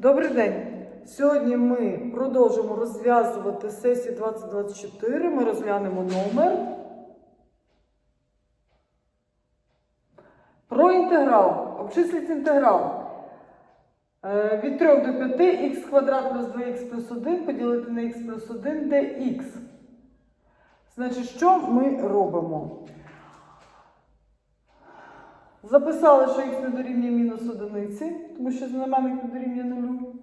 Добрий день! Сьогодні ми продовжимо розв'язувати сесію 2024. Ми розглянемо номер. Про інтеграл. Обчисліть інтеграл. Е, Від 3 до 5 х квадрат плюс 2х плюс 1 поділити на х плюс 1 dx. Значить, що ми робимо? Записали, що х не дорівнює мінус одиниці, тому що знаменник не дорівнює нулю.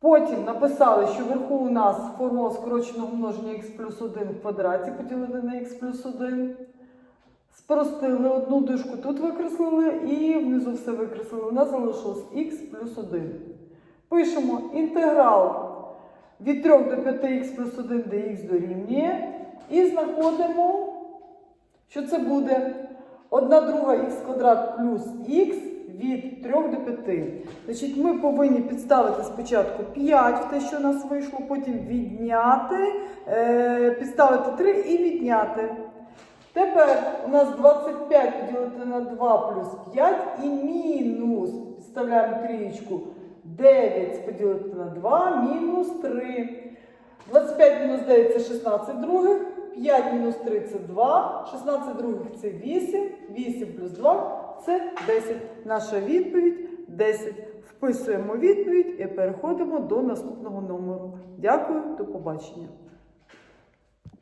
Потім написали, що вверху у нас формула скороченого множення х плюс 1 в квадраті поділити на х плюс 1. Спростили одну дужку тут викреслили і внизу все викреслили. У нас залишилось х плюс 1. Пишемо інтеграл від 3 до 5х плюс 1 dx дорівнює. І знаходимо, що це буде 1 друга х квадрат плюс х від 3 до 5. Значить, ми повинні підставити спочатку 5 в те, що у нас вийшло, потім відняти, е, підставити 3 і відняти. Тепер у нас 25 поділити на 2 плюс 5 і мінус, підставляємо трієчку, 9 поділити на 2 мінус 3. 25 мінус 9 це 16 других, 5 мінус 3 це 2, 16 других це 8, 8 плюс 2 це 10. Наша відповідь 10. Вписуємо відповідь і переходимо до наступного номеру. Дякую, до побачення.